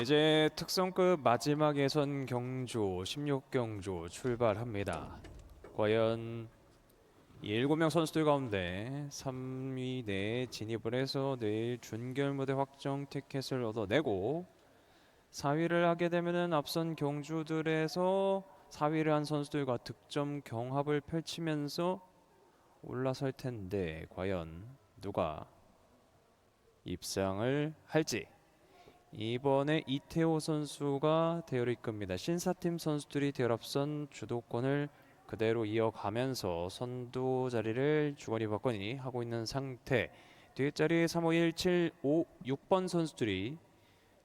이제 특성급 마지막 예선 경주 16경주 출발합니다. 과연 이 7명 선수들 가운데 3위 내에 진입을 해서 내일 준결 무대 확정 티켓을 얻어내고 4위를 하게 되면은 앞선 경주들에서 4위를 한 선수들과 득점 경합을 펼치면서 올라설 텐데 과연 누가 입상을 할지 이번에 이태호 선수가 대열을 이끕니다. 신사팀 선수들이 대열 앞선 주도권을 그대로 이어가면서 선두 자리를 주거니 받거니 하고 있는 상태. 뒷자리 3, 5, 1, 7, 5, 6번 선수들이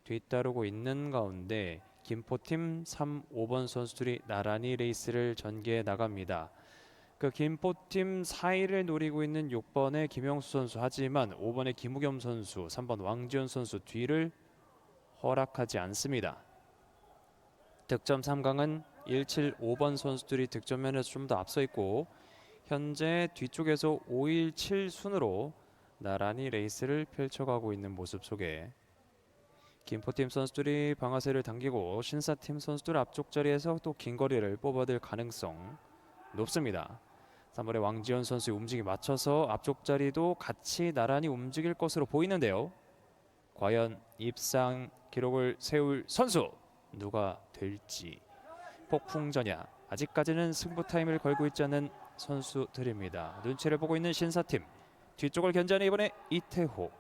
뒤따르고 있는 가운데 김포팀 3, 5번 선수들이 나란히 레이스를 전개해 나갑니다. 그 김포팀 4위를 노리고 있는 6번의 김영수 선수 하지만 5번의 김우겸 선수, 3번 왕지현 선수 뒤를 허락하지 않습니다. 득점 3강은 1, 7, 5번 선수들이 득점 면에서 좀 더 앞서 있고 현재 뒤쪽에서 5, 1, 7 순으로 나란히 레이스를 펼쳐가고 있는 모습 속에 김포팀 선수들이 방아쇠를 당기고 신사팀 선수들 앞쪽 자리에서 또 긴 거리를 뽑아들 가능성 높습니다. 3번의 왕지현 선수의 움직임 맞춰서 앞쪽 자리도 같이 나란히 움직일 것으로 보이는데요. 과연 입상 기록을 세울 선수 누가 될지 폭풍전야 아직까지는 승부 타임을 걸고 있지 않은 선수들입니다. 눈치를 보고 있는 신사팀 뒤쪽을 견제하는 이번에 이태호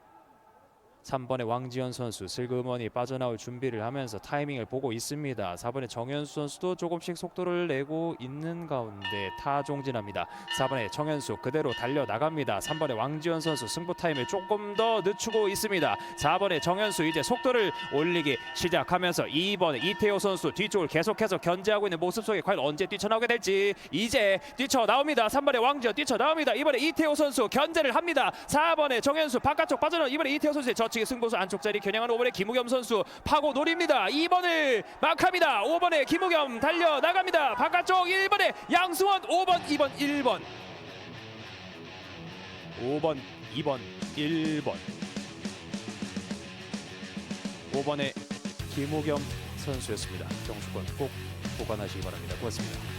3번의 왕지현 선수 슬그머니 빠져나올 준비를 하면서 타이밍을 보고 있습니다. 4번의 정현수 선수도 조금씩 속도를 내고 있는 가운데 타종진합니다. 4번의 정현수 그대로 달려 나갑니다. 3번의 왕지현 선수 승부 타임을 조금 더 늦추고 있습니다. 4번의 정현수 이제 속도를 올리기 시작하면서 2번의 이태호 선수 뒤쪽을 계속해서 견제하고 있는 모습 속에 과연 언제 뛰쳐나오게 될지 이제 뛰쳐나옵니다. 3번의 왕지현 뛰쳐나옵니다. 이번에 이태호 선수 견제를 합니다. 4번의 정현수 바깥쪽 빠져나온 이번에 이태호 선수의 저측 승부수 안쪽 자리 겨냥한 5번의 김우겸 선수 파고 노립니다. 2번을 막합니다. 5번의 김우겸 달려 나갑니다. 바깥쪽 1번의 양승원 5번 2번 1번 5번 2번 1번 5번의 김우겸 선수였습니다. 정수권 꼭 보관하시기 바랍니다. 고맙습니다.